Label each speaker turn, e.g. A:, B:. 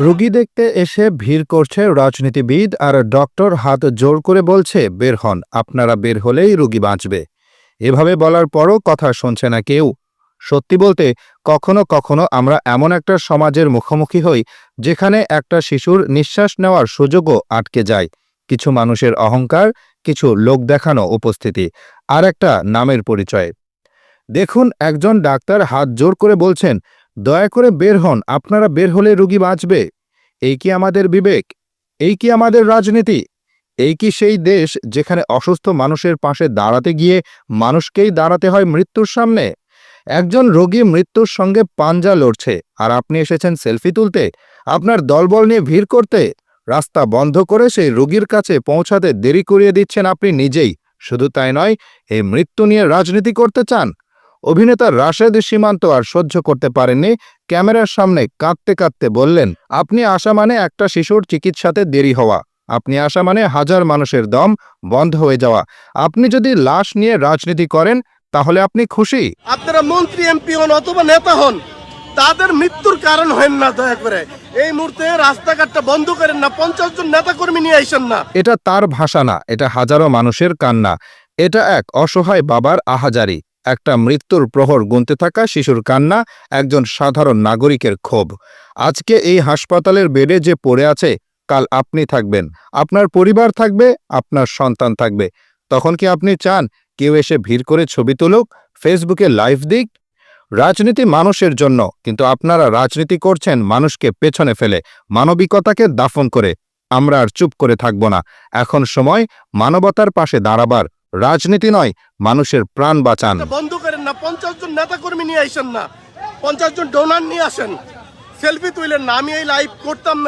A: রোগী দেখতে এসে ভিড় করছে রাজনীতিবিদ আর ডক্টর হাত জোর করে বলছে, বের হন, আপনারা বের হলেই রোগী বাঁচবে। এভাবে বলার পরও কথা শুনছে না কেউ। সত্যি বলতে, কখনো কখনো আমরা এমন একটা সমাজের মুখোমুখি হই, যেখানে একটা শিশুর নিঃশ্বাস নেওয়ার সুযোগও আটকে যায়। কিছু মানুষের অহংকার, কিছু লোক দেখানো উপস্থিতি আর একটা নামের পরিচয়। দেখুন, একজন ডাক্তার হাত জোর করে বলছেন দয়া করে বের হন, আপনারা বের হলে রুগী বাঁচবে। এই কি আমাদের বিবেক? এই কি আমাদের রাজনীতি? এই কি সেই দেশ যেখানে অসুস্থ মানুষের পাশে দাঁড়াতে গিয়ে মানুষকেই দাঁড়াতে হয় মৃত্যুর সামনে? একজন রোগী মৃত্যুর সঙ্গে পাঞ্জা লড়ছে, আর আপনি এসেছেন সেলফি তুলতে। আপনার দলবল নিয়ে ভিড় করতে। রাস্তা বন্ধ করে সেই রোগীর কাছে পৌঁছাতে দেরি করিয়ে দিচ্ছেন আপনি নিজেই। শুধু তাই নয়, এই মৃত্যু নিয়ে রাজনীতি করতে চান। অভিনেতা রাশেদ সীমান্ত আর সহ্য করতে পারেননি। ক্যামেরার সামনে কাঁদতে কাঁদতে বললেন আপনি আসা মানে একটা শিশুর চিকিৎসাতে দেরি হওয়া। আপনি আসা মানে হাজার মানুষের দম বন্ধ হয়ে যাওয়া। আপনি যদি লাশ নিয়ে রাজনীতি করেন তাহলে আপনি খুশি?
B: আপনারা মন্ত্রী এমপি হন অথবা নেতা হন তাদের মৃত্যুর কারণ হেন না দয়া করে। এই মুহূর্তে রাস্তাঘাটটা বন্ধ করেন না পঞ্চাশ জন নেতা কর্মী নিয়ে আইসেন না।
A: এটা তার ভাষা না এটা হাজারো মানুষের কান্না। এটা এক অসহায় বাবার আহাজারি। একটা মৃত্যুর প্রহর গুনতে থাকা শিশুর কান্না একজন সাধারণ নাগরিকের ক্ষোভ। আজকে এই হাসপাতালের বেডে যে পড়ে আছে, কাল আপনি থাকবেন। আপনার পরিবার থাকবে, আপনার সন্তান থাকবে। তখন কি আপনি চান কেউ এসে ভিড় করে ছবি তুলুক, ফেসবুকে লাইভ দিক? রাজনীতি মানুষের জন্য, কিন্তু আপনারা রাজনীতি করছেন মানুষকে পেছনে ফেলে, মানবিকতাকে দাফন করে। আমরা আর চুপ করে থাকব না। এখন সময় মানবতার পাশে দাঁড়াবার। রাজনীতি নয়, মানুষের প্রাণ বাঁচান।
B: বন্ধ করেন না, পঞ্চাশ জন নেতা কর্মী নিয়ে আসেন না, পঞ্চাশ জন ডোনার নিয়ে আসেন। সেলফি তুইলেন না, আমি এই লাইভ করতাম না।